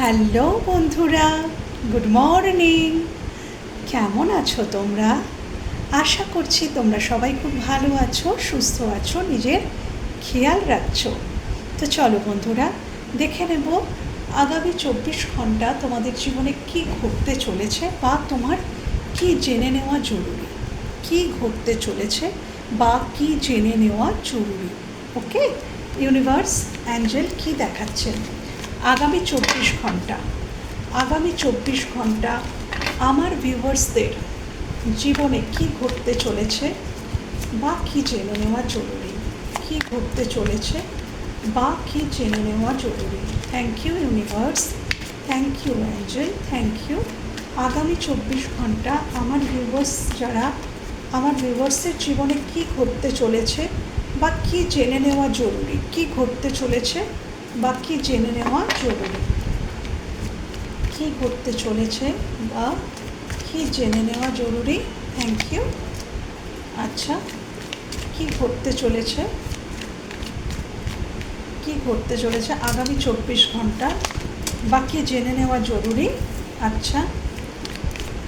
Hello বন্ধুরা, good morning. কেমন আছো তোমরা? আশা করছি তোমরা সবাই খুব ভালো আছো, সুস্থ আছো, নিজের খেয়াল রাখছো। তো চলো বন্ধুরা, দেখে নেব আগামী চব্বিশ ঘণ্টা তোমাদের জীবনে কি ঘটতে চলেছে বা তোমার কি জেনে নেওয়া জরুরি। কি ঘটতে চলেছে বা কি জেনে নেওয়া জরুরি। ওকে? ইউনিভার্স, অ্যাঞ্জেল কি দেখাচ্ছেন আগামী চব্বিশ ঘণ্টা। আগামী চব্বিশ ঘণ্টা আমার ভিউয়ার্সদের জীবনে কি ঘটতে চলেছে বা কি জেনে নেওয়া জরুরি? কি ঘটতে চলেছে বা কি জেনে নেওয়া জরুরি? Thank you universe thank you angel thank you আগামী চব্বিশ ঘণ্টা আমার ভিউয়ার্স যারা, আমার ভিউয়ার্সের জীবনে কি ঘটতে চলেছে বা কি জেনে নেওয়া জরুরি? কি ঘটতে চলেছে? বা কি জেনে নেওয়া জরুরি। কি ঘটতে চলেছে বা কি জেনে নেওয়া জরুরি? থ্যাংক ইউ আচ্ছা কি ঘটতে চলেছে? কি ঘটতে চলেছে? আগামী চব্বিশ ঘণ্টা বাকি জেনে নেওয়া জরুরি? আচ্ছা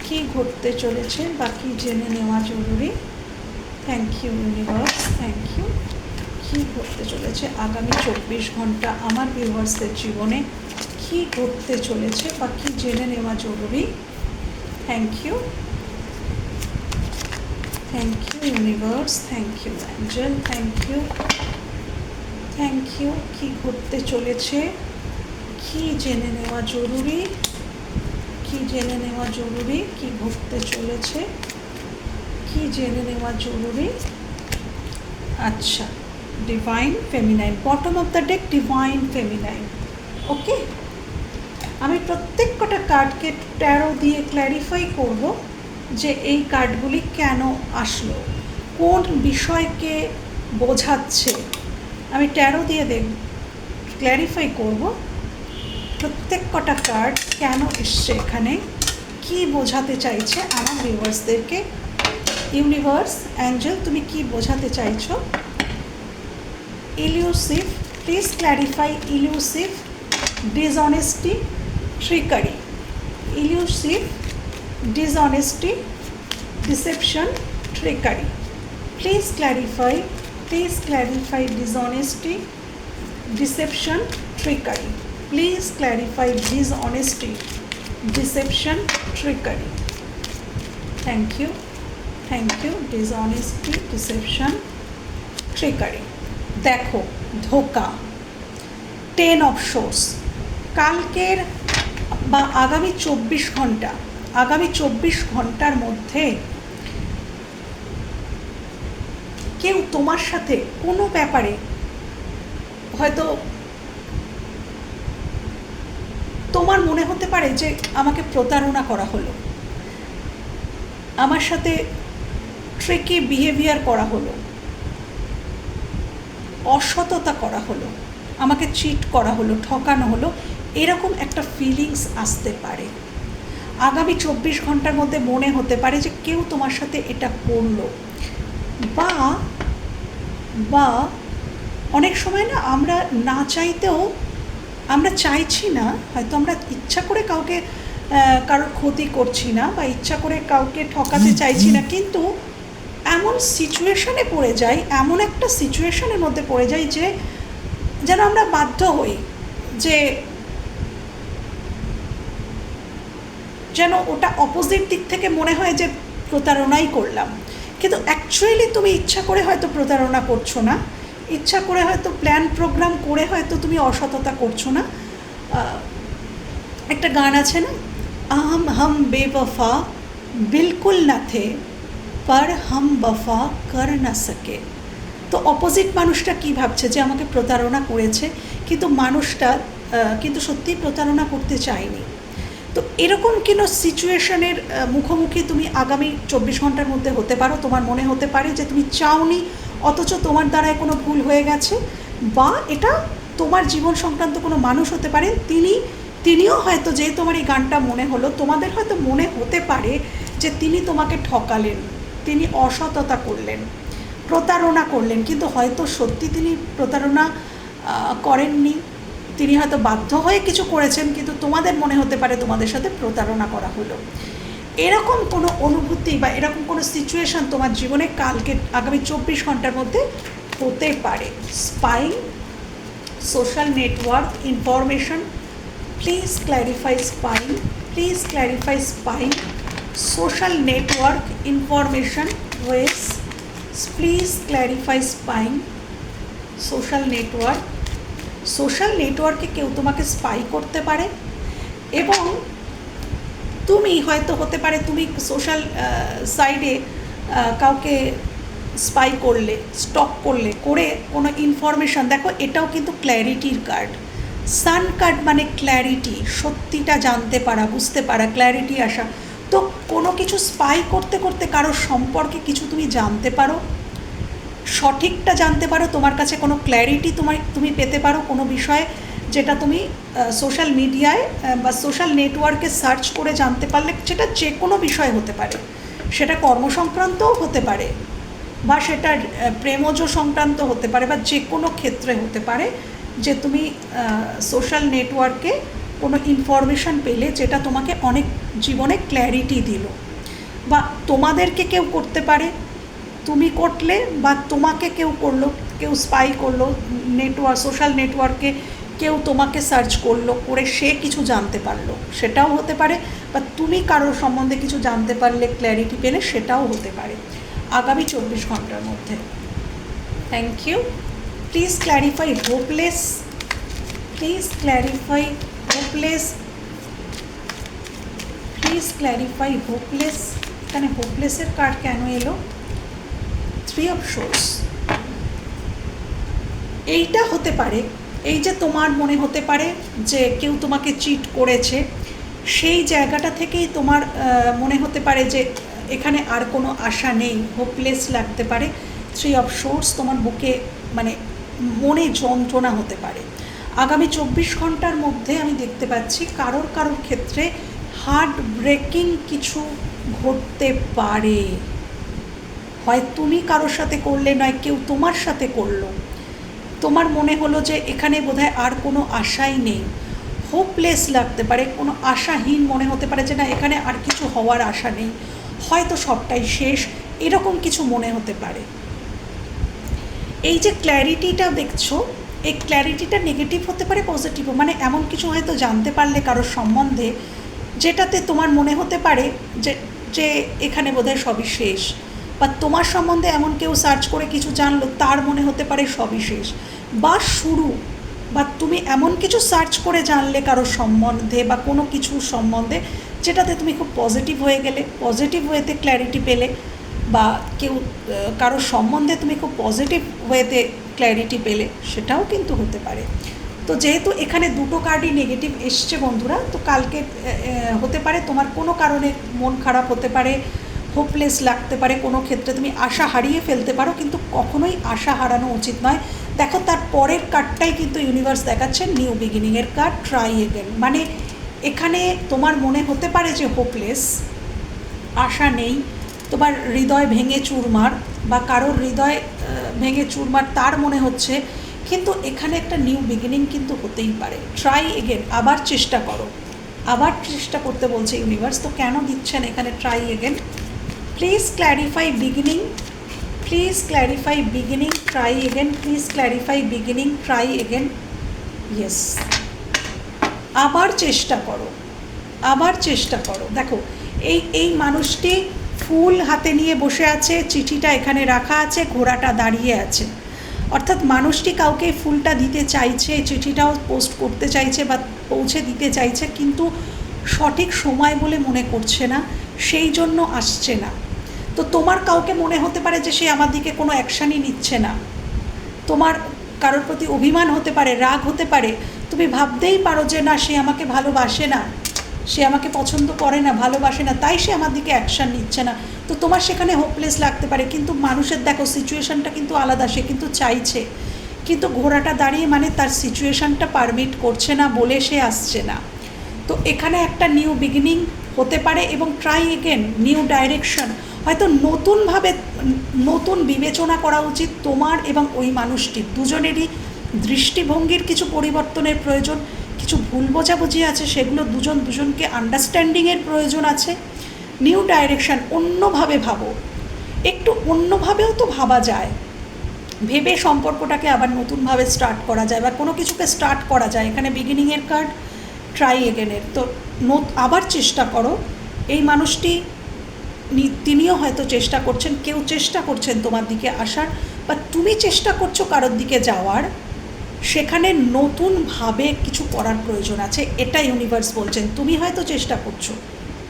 কি ঘটতে চলেছে? বা কি জেনে নেওয়া জরুরি? Thank you universe thank you কী ঘটতে চলেছে? আগামী চব্বিশ ঘণ্টা আমার ভিউয়ার্সদের জীবনে কী ঘটতে চলেছে বা কী জেনে নেওয়া জরুরি? Thank you thank you universe thank you angel thank you thank you কী ঘটতে চলেছে? কী জেনে নেওয়া জরুরি? কী জেনে নেওয়া জরুরি? কী ঘটতে চলেছে? কী জেনে নেওয়া জরুরি? আচ্ছা। Divine feminine bottom of the deck divine feminine okay আমি প্রত্যেক কটা কার্ডকে ট্যারো দিয়ে ক্ল্যারিফাই করব যে এই কার্ডগুলি কেন আসলো? কোন বিষয়কে বোঝাচ্ছে? আমি ট্যারো দিয়ে দেখ ক্ল্যারিফাই করব প্রত্যেক কটা কার্ড কেন এসছে এখানে? কি বোঝাতে চাইছে আমার ভিউয়ার্সদেরকে ইউনিভার্স অ্যাঞ্জেল তুমি কি বোঝাতে চাইছো? Elusive please clarify elusive dishonesty trickery. Elusive dishonesty deception trickery. Please clarify please clarify dishonesty deception trickery. Please clarify dishonesty deception trickery. Thank you. Thank you. Dishonesty deception trickery দেখো, ধোকা। Ten of swords কালকের বা আগামী চব্বিশ ঘণ্টা, আগামী চব্বিশ ঘণ্টার মধ্যে কেউ তোমার সাথে কোনো ব্যাপারে হয়তো তোমার মনে হতে পারে যে আমাকে প্রতারণা করা হলো। আমার সাথে ট্রেকে বিহেভিয়ার করা হলো। অসততা করা হলো আমাকে চিট করা হলো ঠকানো হলো এরকম একটা ফিলিংস আসতে পারে। আগামী চব্বিশ ঘণ্টার মধ্যে মনে হতে পারে যে কেউ তোমার সাথে এটা করল। বা বা অনেক সময় না আমরা না চাইতেও আমরা চাইছি না হয়তো আমরা ইচ্ছা করে কাউকে কারোর ক্ষতি করছি না বা ইচ্ছা করে কাউকে ঠকাতে চাইছি না কিন্তু এমন সিচুয়েশনে পড়ে যাই, এমন একটা সিচুয়েশনের মধ্যে পড়ে যাই যে, যেন আমরা বাধ্য হই যে, যেন ওটা অপোজিট দিক থেকে মনে হয় যে প্রতারণাই করলাম। কিন্তু অ্যাকচুয়ালি তুমি ইচ্ছা করে হয়তো প্রতারণা করছ না। ইচ্ছা করে হয়তো প্ল্যান প্রোগ্রাম করে হয়তো তুমি অসততা করছ না। একটা গান আছে না? আহম হম বেবফা বিলকুল না থে। পর হাম বফা কর না সকে তো অপোজিট মানুষটা কি ভাবছে? যে আমাকে প্রতারণা করেছে, কিন্তু মানুষটা কিন্তু সত্যিই প্রতারণা করতে চায়নি। তো এরকম কোনো সিচুয়েশনের মুখোমুখি তুমি আগামী চব্বিশ ঘণ্টার মধ্যে হতে পারো? তোমার মনে হতে পারে যে তুমি চাওনি, অথচ তোমার দ্বারায় কোনো ভুল হয়ে গেছে? বা এটা তোমার জীবন সংক্রান্ত কোনো মানুষ হতে পারে? তিনি, তিনিও হয়তো যে তোমার এই গানটা মনে হলো, তোমাদের হয়তো মনে হতে পারে যে তিনি তোমাকে ঠকালেন। তিনি অসততা করলেন, প্রতারণা করলেন, কিন্তু হয়তো সত্যি তিনি প্রতারণা করেননি। তিনি হয়তো বাধ্য হয়ে কিছু করেছেন, কিন্তু তোমাদের মনে হতে পারে তোমাদের সাথে প্রতারণা করা হলো। এরকম কোনো অনুভূতি বা এরকম কোনো সিচুয়েশন তোমার জীবনে কালকে, আগামী চব্বিশ ঘণ্টার মধ্যে হতে পারে। Spying social network information please clarify spying please clarify spying social network information ways please clarify spying. Social network. Social নেটওয়ার্কে কেউ তোমাকে স্পাই করতে পারে এবং তুমি হয়তো হতে পারে তুমি সোশ্যাল সাইডে কাউকে স্পাই করলে স্টক করলে, করে কোনো ইনফরমেশান দেখো এটাও কিন্তু ক্ল্যারিটির কার্ড সান কার্ড মানে ক্ল্যারিটি সত্যিটা জানতে পারা, বুঝতে পারা ক্ল্যারিটি আসা। তো কোনো কিছু স্পাই করতে করতে কারোর সম্পর্কে কিছু তুমি জানতে পারো? সঠিকটা জানতে পারো, তোমার কাছে কোনো ক্ল্যারিটি তোমার, তুমি পেতে পারো কোনো বিষয়ে যেটা তুমি সোশ্যাল মিডিয়ায় বা সোশ্যাল নেটওয়ার্কে সার্চ করে জানতে পারলে সেটা যে কোনো বিষয় হতে পারে। সেটা কর্মসংক্রান্তও হতে পারে, বা সেটা প্রেমজ সংক্রান্ত হতে পারে, বা যে কোনো ক্ষেত্রে হতে পারে, যে তুমি সোশ্যাল নেটওয়ার্কে কোনো ইনফরমেশান পেলে যেটা তোমাকে অনেক জীবনে ক্ল্যারিটি দিল। বা তোমাদেরকে কেউ করতে পারে, তুমি করলে বা তোমাকে কেউ করল, কেউ স্পাই করল নেটওয়ার্ক সোশ্যাল নেটওয়ার্কে কেউ তোমাকে সার্চ করল, করে সে কিছু জানতে পারল, সেটাও হতে পারে। বা তুমি কারোর সম্বন্ধে কিছু জানতে পারলে ক্ল্যারিটি পেলে সেটাও হতে পারে। আগামী চব্বিশ ঘণ্টার মধ্যে। Thank you please clarify hopeless please clarify hopeless please clarify hopeless এখানে হোপলেসের কার্ড কেন এলো? থ্রি অফ শোর্স এইটা হতে পারে, এই যে তোমার মনে হতে পারে যে কেউ তোমাকে চিট করেছে, সেই জায়গাটা থেকেই তোমার মনে হতে পারে যে এখানে আর কোনো আশা নেই হোপলেস লাগতে পারে। থ্রি অফ শোর্স তোমার বুকে মানে মনে যন্ত্রণা হতে পারে। আগামী চব্বিশ ঘণ্টার মধ্যে আমি দেখতে পাচ্ছি কারোর কারোর ক্ষেত্রে হার্ট ব্রেকিং কিছু ঘটতে পারে। হয় তুমি কারোর সাথে করলে নয়, কেউ তোমার সাথে করল। তোমার মনে হলো যে এখানে বোধহয় আর কোনো আশাই নেই। হোপলেস লাগতে পারে, কোনো আশাহীন মনে হতে পারে যে না, এখানে আর কিছু হওয়ার আশা নেই। হয়তো সবটাই শেষ, এরকম কিছু মনে হতে পারে। এই যে ক্ল্যারিটিটা দেখছ এই ক্ল্যারিটিটা নেগেটিভ হতে পারে পজিটিভও মানে এমন কিছু হয়তো জানতে পারলে কারোর সম্বন্ধে, যেটাতে তোমার মনে হতে পারে যে যে এখানে বোধহয় সবই শেষ। বা তোমার সম্বন্ধে এমন কেউ সার্চ করে কিছু জানলো, তার মনে হতে পারে সবই শেষ। বা শুরু, বা তুমি এমন কিছু সার্চ করে জানলে কারোর সম্বন্ধে বা কোনো কিছু সম্বন্ধে, যেটাতে তুমি খুব পজিটিভ হয়ে গেলে পজিটিভ ওয়েতে ক্ল্যারিটি পেলে, বা কেউ কারোর সম্বন্ধে তুমি খুব পজিটিভ ওয়েতে ক্ল্যারিটি পেলে সেটাও কিন্তু হতে পারে। তো যেহেতু এখানে দুটো কার্ডই নেগেটিভ এসছে বন্ধুরা, তো কালকে হতে পারে তোমার কোনো কারণে মন খারাপ হতে পারে হোপলেস লাগতে পারে, কোনো ক্ষেত্রে তুমি আশা হারিয়ে ফেলতে পারো, কিন্তু কখনোই আশা হারানো উচিত নয়। দেখো তার পরের কার্ডটাই কিন্তু ইউনিভার্স দেখাচ্ছে নিউ বিগিনিংয়ের কার্ড ট্রাই এগেন মানে এখানে তোমার মনে হতে পারে যে হোপলেস আশা নেই, তোমার হৃদয় ভেঙে চুরমার বা কারোর হৃদয় ভেঙে চুরমার তার মনে হচ্ছে, কিন্তু এখানে একটা নিউ বিগিনিং কিন্তু হতেই পারে। ট্রাই এগেন আবার চেষ্টা করো। আবার চেষ্টা করতে বলছে ইউনিভার্স তো কেন দিচ্ছেন এখানে try again please clarify beginning please clarify beginning try again please clarify beginning try again yes আবার চেষ্টা করো। আবার চেষ্টা করো। দেখো, এই এই মানুষটি ফুল হাতে নিয়ে বসে আছে, চিঠিটা এখানে রাখা আছে, ঘোড়াটা দাঁড়িয়ে আছে। অর্থাৎ মানুষটি কাউকে ফুলটা দিতে চাইছে, চিঠিটাও পোস্ট করতে চাইছে বা পৌঁছে দিতে চাইছে, কিন্তু সঠিক সময় বলে মনে করছে না, সেই জন্য আসছে না। তো তোমার কাউকে মনে হতে পারে যে সে আমার দিকে কোনো অ্যাকশানই নিচ্ছে না। তোমার কারোর প্রতি অভিমান হতে পারে, রাগ হতে পারে, তুমি ভাবতেই পারো যে না, সে আমাকে ভালোবাসে না। সে আমাকে পছন্দ করে না, ভালোবাসে না, তাই সে আমার দিকে অ্যাকশান নিচ্ছে না। তো তোমার সেখানে হোপলেস লাগতে পারে, কিন্তু মানুষের দেখো সিচুয়েশনটা কিন্তু আলাদা, সে কিন্তু চাইছে। কিন্তু ঘোড়াটা দাঁড়িয়ে মানে তার সিচুয়েশনটা পারমিট করছে না বলে সে আসছে না। তো এখানে একটা নিউ বিগিনিং হতে পারে এবং ট্রাই এগেন নিউ ডাইরেকশন হয়তো নতুনভাবে, নতুন বিবেচনা করা উচিত তোমার এবং ওই মানুষটির। দুজনেরই দৃষ্টিভঙ্গির কিছু পরিবর্তনের প্রয়োজন। কিছু ভুল বোঝাবুঝি আছে, সেগুলো দুজন দুজনকে আন্ডারস্ট্যান্ডিংয়ের প্রয়োজন আছে। নিউ ডাইরেকশান অন্যভাবে ভাবো। একটু অন্যভাবেও তো ভাবা যায়। ভেবে সম্পর্কটাকে আবার নতুনভাবে স্টার্ট করা যায় বা কোনো কিছুকে স্টার্ট করা যায়। এখানে বিগিনিংয়ের কার্ড ট্রাই এগেনের তো আবার চেষ্টা করো। এই মানুষটি তিনিও হয়তো চেষ্টা করছেন, কেউ চেষ্টা করছেন তোমার দিকে আসার বা তুমি চেষ্টা করছ কারোর দিকে যাওয়ার। সেখানে নতুনভাবে কিছু করার প্রয়োজন আছে। এটা ইউনিভার্স বলছেন। তুমি হয়তো চেষ্টা করছ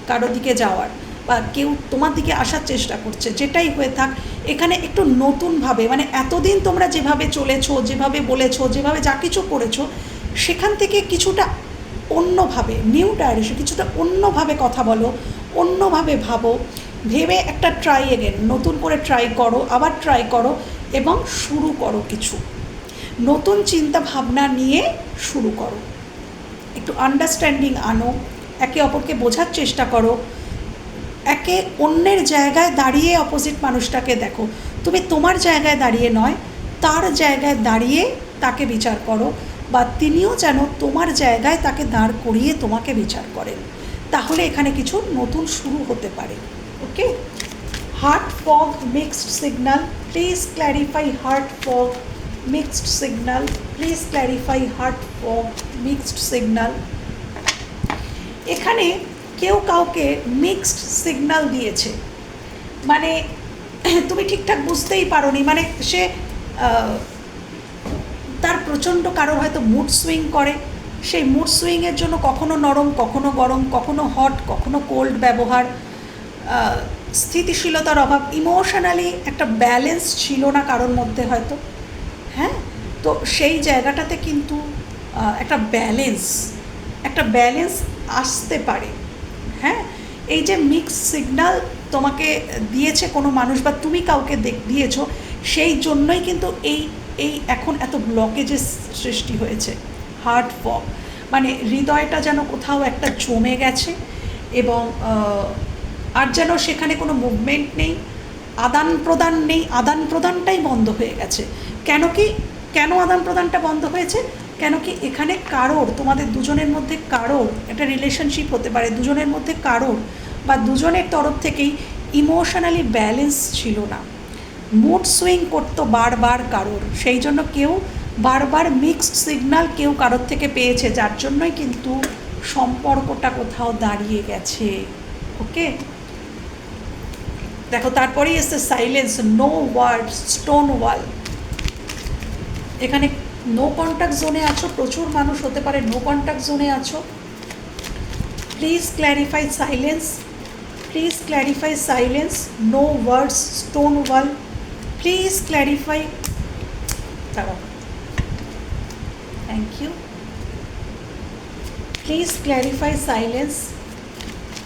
কারোর দিকে যাওয়ার বা কেউ তোমার দিকে আসার চেষ্টা করছে, যেটাই হয়ে থাক, এখানে একটু নতুনভাবে মানে এতদিন তোমরা যেভাবে চলেছো, যেভাবে বলেছ, যেভাবে যা কিছু করেছ, সেখান থেকে কিছুটা অন্যভাবে নিউ ডাইরেকশন কিছুটা অন্যভাবে কথা বলো, অন্যভাবে ভাবো, ভেবে একটা ট্রাই এগেন নতুন করে ট্রাই করো, আবার ট্রাই করো, এবং শুরু করো কিছু। নতুন চিন্তা ভাবনা নিয়ে শুরু করো। একটু আন্ডারস্ট্যান্ডিং আনো, একে অপরকে বোঝার চেষ্টা করো। একে অন্যের জায়গায় দাঁড়িয়ে অপোজিট মানুষটাকে দেখো। তুমি তোমার জায়গায় দাঁড়িয়ে নয়, তার জায়গায় দাঁড়িয়ে তাকে বিচার করো বা তিনিও যেন তোমার জায়গায় তাকে দাঁড় করিয়ে তোমাকে বিচার করেন। তাহলে এখানে কিছু নতুন শুরু হতে পারে। Okay? Heart fog mixed signal please clarify heart fog mixed signal please clarify heart fog mixed signal এখানে কেউ কাউকে মিক্সড সিগন্যাল দিয়েছে। মানে তুমি ঠিকঠাক বুঝতেই পারোনি। মানে সে তার প্রচণ্ড কারোর হয়তো মুড সুইং করে। সেই মুড সুইংয়ের জন্য কখনো নরম, কখনো গরম, কখনো হট কখনো কোল্ড ব্যবহার। স্থিতিশীলতার অভাব। ইমোশনালি একটা ব্যালেন্স ছিল না কারোর মধ্যে হয়তো। হ্যাঁ? তো সেই জায়গাটাতে কিন্তু একটা ব্যালেন্স একটা ব্যালেন্স আসতে পারে। হ্যাঁ? এই যে মিক্স সিগন্যাল তোমাকে দিয়েছে কোনো মানুষ বা তুমি কাউকে দেখ- দিয়েছ, সেই জন্যই কিন্তু এই এই এখন এত ব্লকেজের সৃষ্টি হয়েছে। হার্ট ফগ মানে হৃদয়টা যেন কোথাও একটা জমে গেছে এবং আর যেন সেখানে কোনো মুভমেন্ট নেই আদান প্রদান নেই আদান প্রদানটাই বন্ধ হয়ে গেছে। কেন কি, কেন আদান প্রদানটা বন্ধ হয়েছে? কেন কি এখানে কারোর, তোমাদের দুজনের মধ্যে কারোর একটা রিলেশনশিপ হতে পারে, দুজনের মধ্যে কারোর বা দুজনের তরফ থেকেই ইমোশনালি ব্যালেন্স ছিল না। মুড সুইং করতো বারবার কারোর, সেই জন্য কেউ বারবার মিক্সড সিগন্যাল কেউ কারোর থেকে পেয়েছে, যার জন্যই কিন্তু সম্পর্কটা কোথাও দাঁড়িয়ে গেছে। ওকে দেখো, তারপরেই এসছে silence no word stone wall এখানে নো কন্ট্যাক্ট জোনে আছো, প্রচুর মানুষ হতে পারে নো কন্ট্যাক্ট জোনে আছো। Please clarify silence please clarify silence no words stone wall please clarify দাঁড়াও। Thank you please clarify silence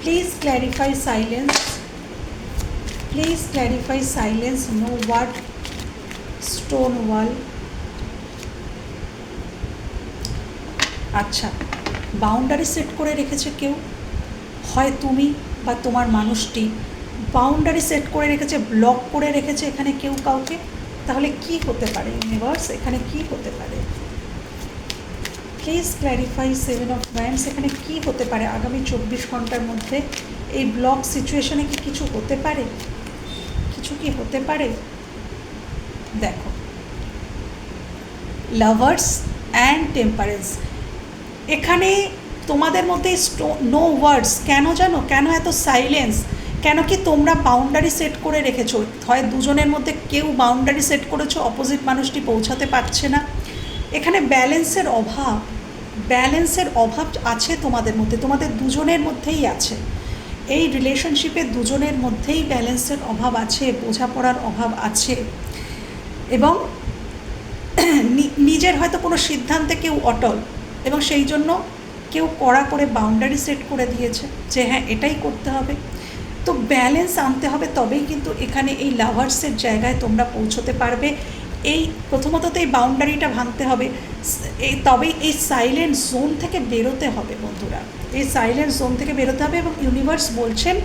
please clarify silence please clarify silence no word stone wall আচ্ছা বাউন্ডারি সেট করে রেখেছে কেউ? হয় তুমি বা তোমার মানুষটি বাউন্ডারি সেট করে রেখেছে ব্লক করে রেখেছে এখানে কেউ কাউকে? তাহলে কি হতে পারে ইউনিভার্স এখানে কি হতে পারে? Please clarify seven of wands এখানে কি হতে পারে? আগামী চব্বিশ ঘণ্টার মধ্যে এই ব্লক সিচুয়েশনে কি কিছু হতে পারে? কিছু কি হতে পারে? দেখো লাভার্স অ্যান্ড টেম্পারেন্স এখানে তোমাদের মধ্যে নো ওয়ার্ডস কেন জানো? কেন এত সাইলেন্স কেন কি তোমরা বাউন্ডারি সেট করে রেখেছো? হয় দুজনের মধ্যে কেউ বাউন্ডারি সেট করেছ অপোজিট মানুষটি পৌঁছাতে পারছে না? এখানে ব্যালেন্সের অভাব ব্যালেন্সের অভাব আছে তোমাদের মধ্যে, তোমাদের দুজনের মধ্যেই আছে। এই রিলেশনশিপে দুজনের মধ্যেই ব্যালেন্সের অভাব আছে, বোঝাপড়ার অভাব আছে। এবং নিজের হয়তো কোনো সিদ্ধান্তে কেউ অটল। এবং সেই জন্য কেউ কড়া করে বাউন্ডারি সেট করে দিয়েছে যে হ্যাঁ এটাই করতে হবে। তো ব্যালেন্স আনতে হবে তবেই কিন্তু এখানে এই লাভার্সের জায়গায় তোমরা পৌঁছতে পারবে। এই প্রথমত তো এই বাউন্ডারিটা ভাঙতে হবে। এই তবেই এই সাইলেন্ট জোন থেকে বেরোতে হবে বন্ধুরা। এই সাইলেন্ট জোন থেকে বেরোতে হবে এবং ইউনিভার্স বলছেন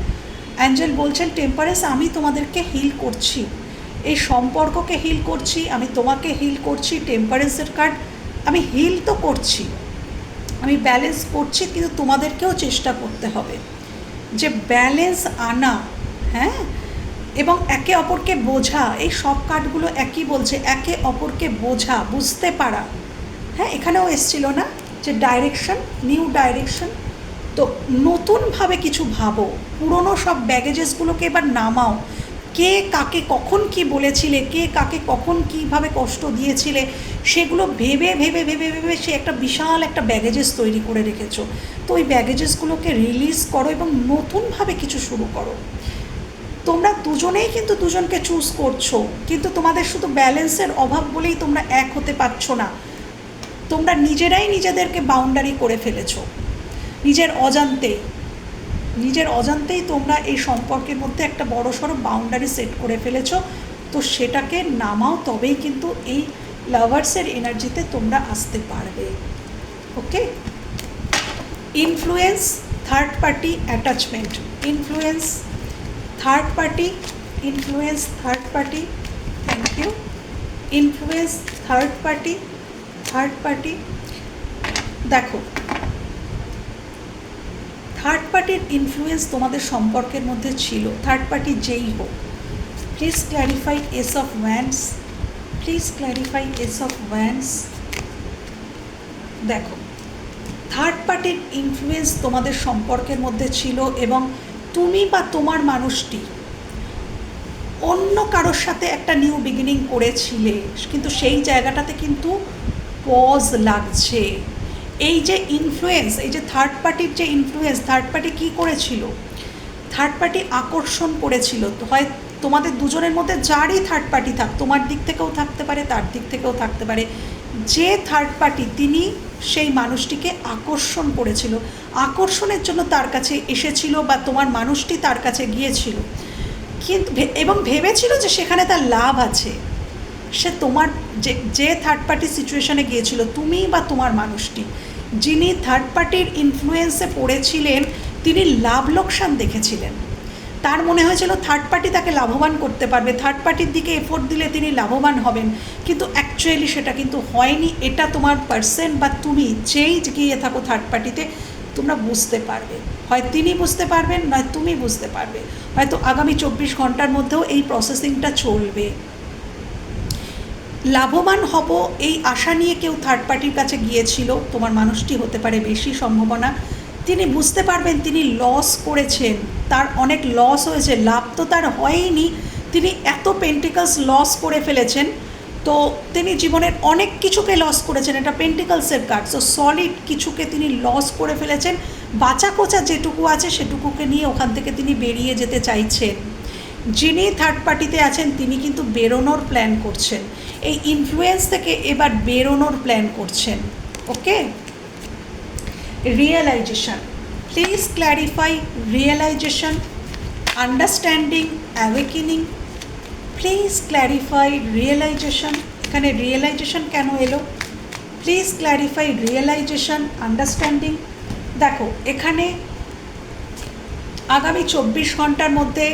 অ্যাঞ্জেল বলছেন টেম্পারেস আমি তোমাদেরকে হিল করছি। এই সম্পর্ককে হিল করছি, আমি তোমাকে হিল করছি টেম্পারেচার কার্ড আমি হিল তো করছি। আমি ব্যালেন্স করছি, কিন্তু তোমাদেরকেও চেষ্টা করতে হবে। যে ব্যালেন্স আনা হ্যাঁ? এবং একে অপরকে বোঝা, এই সব কার্ডগুলো একই বলছে, একে অপরকে বোঝা, বুঝতে পারা। হ্যাঁ এখানেও এসছিল না যে ডাইরেকশন নিউ ডাইরেকশন তো নতুনভাবে কিছু ভাবো, পুরনো সব ব্যাগেজেসগুলোকে এবার নামাও। কে কাকে কখন কি বলেছিলে, কে কাকে কখন কীভাবে কষ্ট দিয়েছিলে, সেগুলো ভেবে ভেবে ভেবে ভেবে সে একটা বিশাল একটা ব্যাগেজেস তৈরি করে রেখেছো। তো ওই ব্যাগেজেসগুলোকে রিলিজ করো এবং নতুনভাবে কিছু শুরু করো। তোমরা দুজনেই কিন্তু দুজনকে চুজ করছ, কিন্তু তোমাদের শুধু ব্যালেন্সের অভাব বলেই তোমরা এক হতে পারছ না। তোমরা নিজেরাই নিজেদেরকে বাউন্ডারি করে ফেলেছো। নিজের অজান্তেই নিজের অজান্তেই তোমরা এই সম্পর্কের মধ্যে একটা বড় সড়ো বাউন্ডারি সেট করে ফেলেছো। তো সেটাকে নামাও, তবেই কিন্তু এই লাভার্সের এনার্জিতে তোমরা আসতে পারবে। Okay influence third party attachment influence third party influence third party thank you influence third party third party দেখো থার্ড পার্টির ইনফ্লুয়েন্স তোমাদের সম্পর্কের মধ্যে ছিল। থার্ড পার্টি যেই হোক। Please clarify ace of wands please clarify ace of wands দেখো third পার্টির ইনফ্লুয়েন্স তোমাদের সম্পর্কের মধ্যে ছিল এবং তুমি বা তোমার মানুষটি অন্য কারোর সাথে একটা নিউ বিগিনিং করেছিলে, কিন্তু সেই জায়গাটাতে কিন্তু পজ লাগছে। এই যে ইনফ্লুয়েন্স এই যে থার্ড পার্টির যে ইনফ্লুয়েন্স থার্ড পার্টি কী করেছিল? থার্ড পার্টি আকর্ষণ করেছিল। তো হয় তোমাদের দুজনের মধ্যে যারই থার্ড পার্টি থাক, তোমার দিক থেকেও থাকতে পারে, তার দিক থেকেও থাকতে পারে। যে থার্ড পার্টি তিনি সেই মানুষটিকে আকর্ষণ করেছিল। আকর্ষণের জন্য তার কাছে এসেছিল বা তোমার মানুষটি তার কাছে গিয়েছিল। কিন্তু এবং ভেবেছিল যে সেখানে তার লাভ আছে। সে তোমার যে যে থার্ড পার্টি সিচুয়েশনে গিয়েছিল, তুমি বা তোমার মানুষটি, যিনি থার্ড পার্টির ইনফ্লুয়েন্সে পড়েছিলেন, তিনি লাভ লোকসান দেখেছিলেন। তার মনে হয়েছিল থার্ড পার্টি তাকে লাভবান করতে পারবে থার্ড পার্টির দিকে এফোর্ট দিলে তিনি লাভবান হবেন, কিন্তু অ্যাকচুয়ালি সেটা কিন্তু হয়নি, এটা তোমার পার্সেন্ট বা তুমি যেই গিয়ে থাকো থার্ড পার্টিতে তোমরা বুঝতে পারবে। হয় তিনি বুঝতে পারবেন, নয় তুমি বুঝতে পারবে। হয়তো আগামী চব্বিশ ঘণ্টার মধ্যেও এই প্রসেসিংটা চলবে। লাভবান হব এই আশা নিয়ে কেউ থার্ড পার্টির কাছে গিয়েছিল। তোমার মানুষটি হতে পারে বেশি সম্ভাবনা। তিনি বুঝতে পারবেন তিনি লস করেছেন। তার অনেক লস হয়েছে, লাভ তো তার হয়নি। তিনি এত পেন্টিকলস লস করে ফেলেছেন। তো তিনি জীবনের অনেক কিছুকে লস করেছেন। এটা পেন্টিকলসের কার্ড সো সলিড কিছুকে তিনি লস করে ফেলেছেন। বাঁচা কোচা যেটুকু আছে সেটুকুকে নিয়ে ওখান থেকে তিনি বেরিয়ে যেতে চাইছেন। যিনি থার্ড পার্টিতে আছেন, তিনি কিন্তু বেরোনোর প্ল্যান করছেন। এই ইনফ্লুয়েন্স থেকে এবার বেরোনোর প্ল্যান করছেন, okay? Realisation please clarify realisation understanding awakening please clarify realisation এখানে রিয়েলাইজেশন কেন এলো? প্লিজ ক্ল্যারিফাই রিয়েলাইজেশন আন্ডারস্ট্যান্ডিং দেখো, এখানে আগামী চব্বিশ ঘণ্টার মধ্যে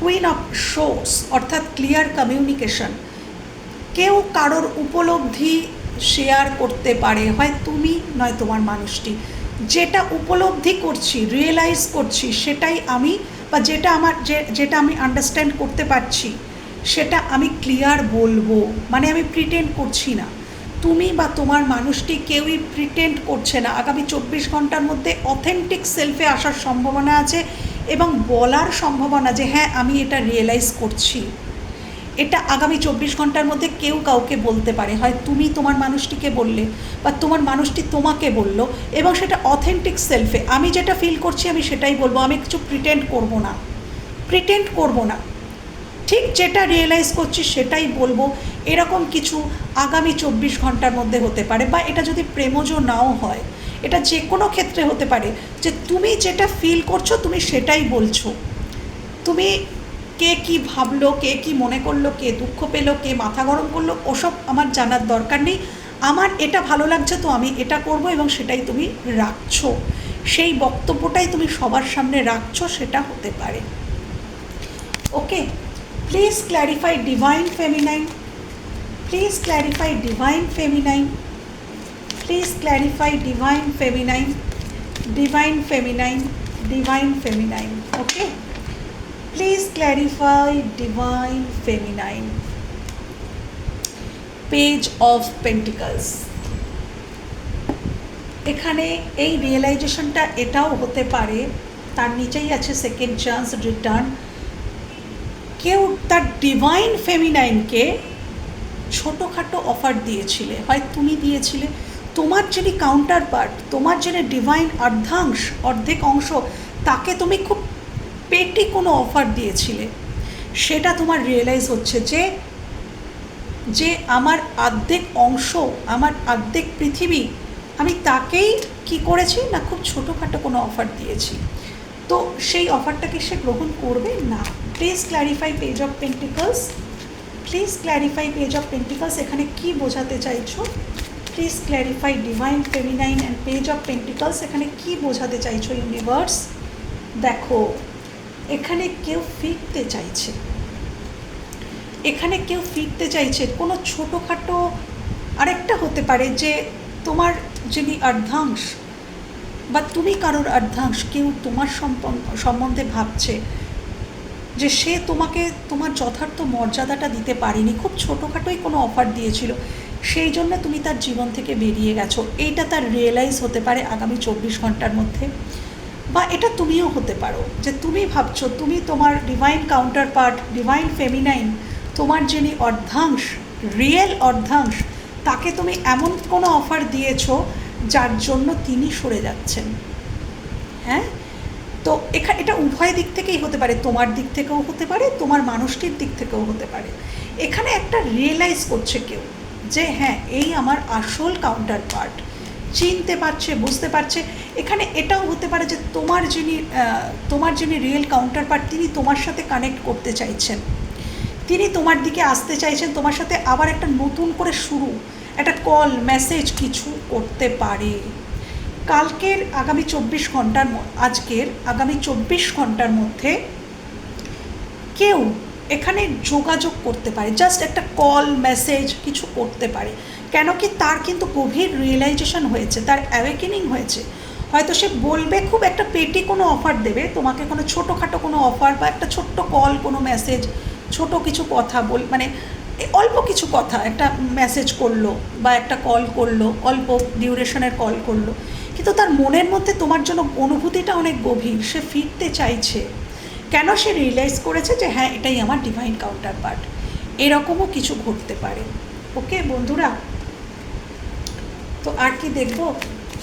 কুইন অফ শোস অর্থাৎ ক্লিয়ার কমিউনিকেশন কেউ কারোর উপলব্ধি শেয়ার করতে পারে, হয় তুমি নয় তোমার মানুষটি। যেটা উপলব্ধি করছি রিয়েলাইজ করছি, সেটাই আমি বা যেটা আমার, যে, যেটা আমি আন্ডারস্ট্যান্ড করতে পারছি, সেটা আমি ক্লিয়ার বলব। মানে আমি প্রিটেন্ড করছি না। তুমি বা তোমার মানুষটি কেউই প্রিটেন্ড করছে না। আগামী চব্বিশ ঘণ্টার মধ্যে অথেন্টিক সেলফে আসার সম্ভাবনা আছে। এবং বলার সম্ভাবনা যে হ্যাঁ আমি এটা রিয়েলাইজ করছি। এটা আগামী চব্বিশ ঘণ্টার মধ্যে কেউ কাউকে বলতে পারে। হয় তুমি তোমার মানুষটিকে বললে বা তোমার মানুষটি তোমাকে বলল এবং সেটা অথেন্টিক সেলফে আমি যেটা ফিল করছি, আমি সেটাই বলব। আমি কিছু প্রিটেন্ড করব না। প্রিটেন্ড করব না। ঠিক যেটা রিয়েলাইজ করছি, সেটাই বলব। এরকম কিছু আগামী চব্বিশ ঘণ্টার মধ্যে হতে পারে বা এটা যদি প্রেমজ নাও হয় এটা যে কোনো ক্ষেত্রে হতে পারে যে তুমি যেটা ফিল করছ, তুমি সেটাই বলছো। তুমি কে কি ভাবলো, কে কি মনে করল, কে দুঃখ পেল, কে মাথা গরম করল, ওসব আমার জানার দরকার নেই। আমার এটা ভালো লাগছে তো আমি এটা করব এবং সেটাই তুমি রাখছো। সেই বক্তব্যটাই তুমি সবার সামনে রাখছো, সেটা হতে পারে। Okay please clarify divine feminine please clarify divine feminine. Please clarify divine feminine. Divine feminine. Divine feminine. Okay. Please clarify divine feminine. Page of Pentacles. এখানে এই রিয়েলাইজেশনটা এটাও হতে পারে তার নিচেই আছে সেকেন্ড চান্স রিটার্ন কেউ তার ডিভাইন ফেমিনাইনকে ছোটোখাটো অফার দিয়েছিলে হয় তুমি দিয়েছিলে তোমার যিনি কাউন্টার পার্ট তোমার যিনি ডিভাইন অর্ধাংশ, অর্ধেক অংশ, তাকে তুমি খুব পেটি কোনো অফার দিয়েছিলে। সেটা তোমার রিয়েলাইজ হচ্ছে যে যে আমার অর্ধেক অংশ, আমার অর্ধেক পৃথিবী, আমি তাকেই কি করেছি না খুব ছোটোখাটো কোনো অফার দিয়েছি? তো সেই অফারটাকে সে গ্রহণ করবে? না। Please clarify page of pentacles please clarify page of pentacles এখানে কি বোঝাতে চাইছো? Please clarify divine feminine and page of pentacles এখানে কি বোঝাতে চাইছো ইউনিভার্স দেখো, এখানে কেউ ফিরতে চাইছে। এখানে কেউ ফিরতে চাইছে, কোনো ছোটোখাটো আরেকটা হতে পারে যে তোমার যিনি অর্ধাংশ, বা তুমি কারোর অর্ধাংশ, কেউ তোমার সম্বন্ধে ভাবছে যে সে তোমাকে, তোমার যথার্থ মর্যাদাটা দিতে পারেনি, খুব ছোটোখাটোই কোনো অফার দিয়েছিল। সেই জন্য তুমি তার জীবন থেকে বেরিয়ে গেছো। এইটা তার রিয়েলাইজ হতে পারে আগামী চব্বিশ ঘণ্টার মধ্যে। বা এটা তুমিও হতে পারো। যে তুমি ভাবছ, তুমি তোমার divine counterpart divine feminine তোমার যিনি অর্ধাংশ রিয়েল অর্ধাংশ, তাকে তুমি এমন কোনো অফার দিয়েছ যার জন্য তিনি সরে যাচ্ছেন। হ্যাঁ? তো এখানে এটা উভয় দিক থেকেই হতে পারে। তোমার দিক থেকেও হতে পারে, তোমার মানুষটির দিক থেকেও হতে পারে। এখানে একটা রিয়েলাইজ করছে কেউ। যে হ্যাঁ এই আমার আসল কাউন্টার পার্ট চিনতে পারছে, বুঝতে পারছে। এখানে এটাও হতে পারে যে তোমার যিনি তোমার যিনি রিয়েল কাউন্টার পার্ট তিনি তোমার সাথে কানেক্ট করতে চাইছেন। তিনি তোমার দিকে আসতে চাইছেন, তোমার সাথে আবার একটা নতুন করে শুরু, একটা কল মেসেজ কিছু করতে পারে। কালকের আগামী চব্বিশ ঘণ্টার আজকের আগামী চব্বিশ ঘণ্টার মধ্যে কেউ এখানে যোগাযোগ করতে পারে জাস্ট একটা কল মেসেজ কিছু করতে পারে। কেন কি তার কিন্তু গভীর রিয়েলাইজেশন হয়েছে, তার অ্যাওয়েকেনিং হয়েছে। হয়তো সে বলবে, খুব একটা পেটি কোনো অফার দেবে, তোমাকে কোনো ছোটোখাটো কোনো অফার বা একটা ছোট্ট কল কোনো মেসেজ ছোট কিছু কথা বল মানে অল্প কিছু কথা, একটা মেসেজ করল বা একটা কল করল, অল্প ডিউরেশনের কল করল। কিন্তু তার মনের মধ্যে তোমার জন্য অনুভূতিটা অনেক গভীর, সে ফিরতে চাইছে। কেন সে রিয়েলাইজ করেছে যে হ্যাঁ এটাই আমার ডিভাইন কাউন্টার পার্ট এরকমও কিছু ঘটতে পারে। ওকে বন্ধুরা? তো আর কি দেখব?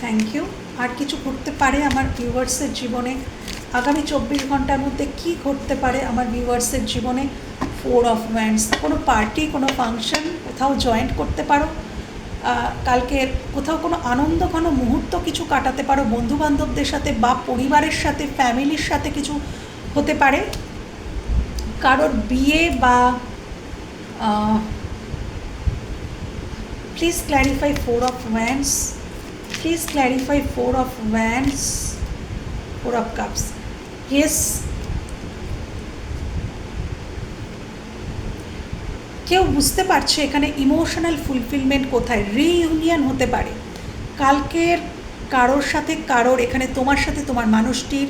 থ্যাংক ইউ আর কিছু ঘটতে পারে আমার ভিউয়ার্সের জীবনে? আগামী চব্বিশ ঘণ্টার মধ্যে কি ঘটতে পারে আমার ভিউয়ার্সের জীবনে? ফোর অফ ওয়ান্ডস কোনো পার্টি কোনো ফাংশন কোথাও জয়েন্ট করতে পারো? কালকের কোথাও কোনো আনন্দ ঘন মুহূর্ত কিছু কাটাতে পারো? বন্ধুবান্ধবদের সাথে বা পরিবারের সাথে ফ্যামিলির সাথে কিছু হতে পারে। কারোর বিয়ে বা please clarify four of wands please clarify four of wands four of cups yes কেউ বুঝতে পারছে এখানে ইমোশনাল ফুলফিলমেন্ট কোথায়? রিইউনিয়ন হতে পারে। কালকের কারোর সাথে কারোর, এখানে তোমার সাথে তোমার মানুষটির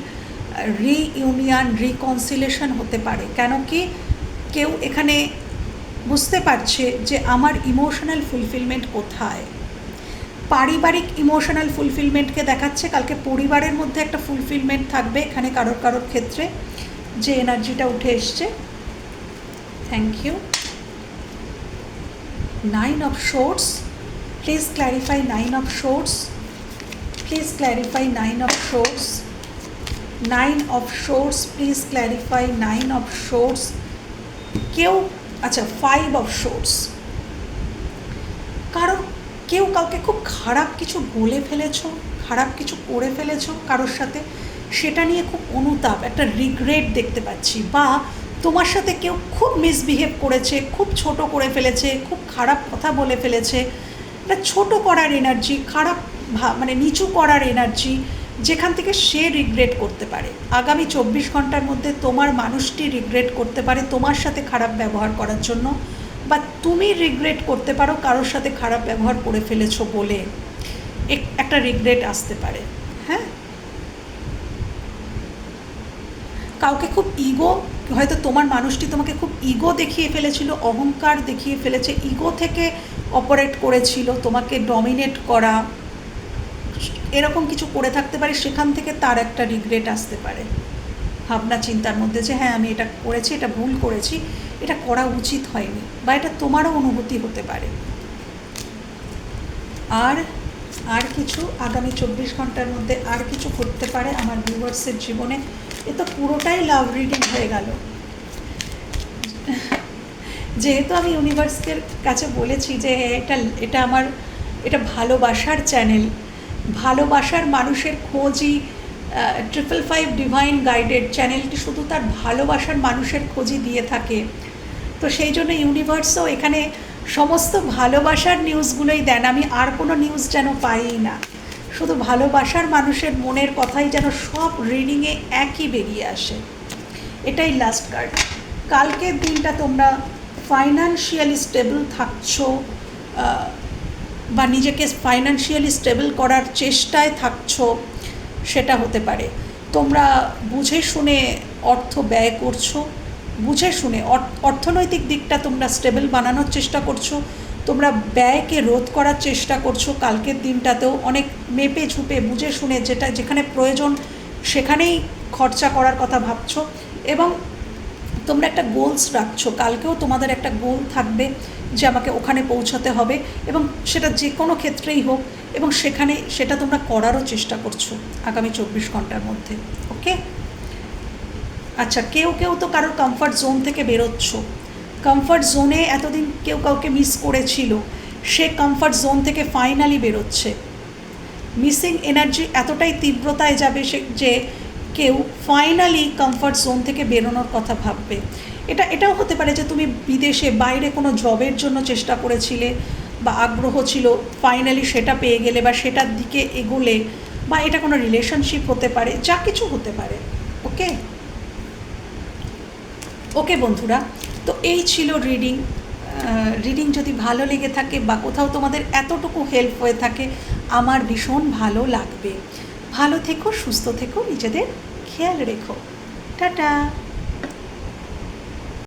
রিইউনিয়ন রিকনসিলেশন হতে পারে। কেন কি কেউ এখানে বুঝতে পারছে যে আমার ইমোশনাল ফুলফিলমেন্ট কোথায়। পারিবারিক ইমোশনাল ফুলফিলমেন্টকে দেখাচ্ছে, কালকে পরিবারের মধ্যে একটা ফুলফিলমেন্ট থাকবে এখানে কারোর কারোর ক্ষেত্রে, যে এনার্জিটা উঠে এসছে। Thank you nine of swords. Please clarify nine of swords. Please clarify nine of swords. Nine of swords please clarify nine of swords কেউ আচ্ছা ফাইভ অফ শোর্টস কারণ কেউ কাউকে খুব খারাপ কিছু বলে ফেলেছো, খারাপ কিছু করে ফেলেছো কারোর সাথে, সেটা নিয়ে খুব অনুতাপ, একটা রিগ্রেট দেখতে পাচ্ছি বা তোমার সাথে কেউ খুব মিসবিহেভ করেছে, খুব ছোট করে ফেলেছে, খুব খারাপ কথা বলে ফেলেছে। এটা ছোট করার এনার্জি খারাপ মানে নিচু করার এনার্জি যেখান থেকে সে রিগ্রেট করতে পারে। আগামী চব্বিশ ঘণ্টার মধ্যে তোমার মানুষটি রিগ্রেট করতে পারে তোমার সাথে খারাপ ব্যবহার করার জন্য বা তুমি রিগ্রেট করতে পারো কারোর সাথে খারাপ ব্যবহার করে ফেলেছো বলে এক- একটা রিগ্রেট আসতে পারে। হ্যাঁ? কাউকে খুব ইগো হয়তো তোমার মানুষটি তোমাকে খুব ইগো দেখিয়ে ফেলেছিল, অহংকার দেখিয়ে ফেলেছে ইগো থেকে অপারেট করেছিল, তোমাকে ডমিনেট করা এরকম কিছু করে থাকতে পারে, সেখান থেকে তার একটা রিগ্রেট আসতে পারে। ভাবনা, চিন্তার মধ্যে যে হ্যাঁ আমি এটা করেছি, এটা ভুল করেছি, এটা করা উচিত হয়নি বা এটা তোমারও অনুভূতি হতে পারে। আর আর কিছু? আগামী চব্বিশ ঘণ্টার মধ্যে আর কিছু করতে পারে আমার ভিউয়ার্সের জীবনে? এ তো পুরোটাই লাভ রিডিং হয়ে গেল। যেহেতু আমি ইউনিভার্সের কাছে বলেছি যে, এটা এটা আমার, এটা ভালোবাসার চ্যানেল ভালোবাসার মানুষের খোঁজই ট্রিপল ফাইভ ডিভাইন গাইডেড চ্যানেলটি শুধু তার ভালোবাসার মানুষের খোঁজই দিয়ে থাকে। তো সেই জন্য ইউনিভার্সও এখানে সমস্ত ভালোবাসার নিউজগুলোই দেন। আমি আর কোনো নিউজ যেন পাই না। শুধু ভালোবাসার মানুষের মনের কথাই যেন সব রিডিংয়ে একই বেরিয়ে আসে। এটাই লাস্ট কার্ড কালকের দিনটা তোমরা ফাইনান্সিয়ালি স্টেবল থাকছো। বা নিজেকে ফাইনান্সিয়ালি স্টেবল করার চেষ্টায় থাকছো, সেটা হতে পারে। তোমরা বুঝে শুনে অর্থ ব্যয় করছ, বুঝে শুনে অর্থনৈতিক দিকটা তোমরা স্টেবল বানানোর চেষ্টা করছ, তোমরা ব্যয়কে রোধ করার চেষ্টা করছ, কালকের দিনটাতেও অনেক মেপে ঝুপে বুঝে শুনে যেটা, যেখানে প্রয়োজন সেখানেই খরচা করার কথা ভাবছ। এবং তোমরা একটা গোলস রাখছো, কালকেও তোমাদের একটা গোল থাকবে। যে আমাকে ওখানে পৌঁছাতে হবে এবং সেটা যে কোনো ক্ষেত্রেই হোক এবং সেখানে সেটা তোমরা করারও চেষ্টা করছ আগামী চব্বিশ ঘণ্টার মধ্যে ওকে আচ্ছা কেউ কেউ তো কারোর কমফর্ট জোন থেকে বেরোচ্ছ। কমফর্ট জোনে এতদিন কেউ কাউকে মিস করেছিল, সে কমফর্ট জোন থেকে ফাইনালি বেরোচ্ছে। মিসিং এনার্জি এতটাই তীব্রতায় যাবে সে, যে কেউ ফাইনালি কমফর্ট জোন থেকে বেরোনোর কথা ভাববে। এটা, এটাও হতে পারে যে তুমি বিদেশে বাইরে কোনো জবের জন্য চেষ্টা করেছিলে বা আগ্রহ ছিল ফাইনালি সেটা পেয়ে গেলে বা সেটার দিকে এগোলে বা এটা কোনো রিলেশনশিপ হতে পারে, যা কিছু হতে পারে, ওকে? ওকে বন্ধুরা, তো এই ছিল রিডিং রিডিং যদি ভালো লেগে থাকে বা কোথাও তোমাদের এতটুকু হেল্প হয়ে থাকে, আমার ভীষণ ভালো লাগবে। ভালো থেকো, সুস্থ থেকো, নিজেদের খেয়াল রেখো। টাটা!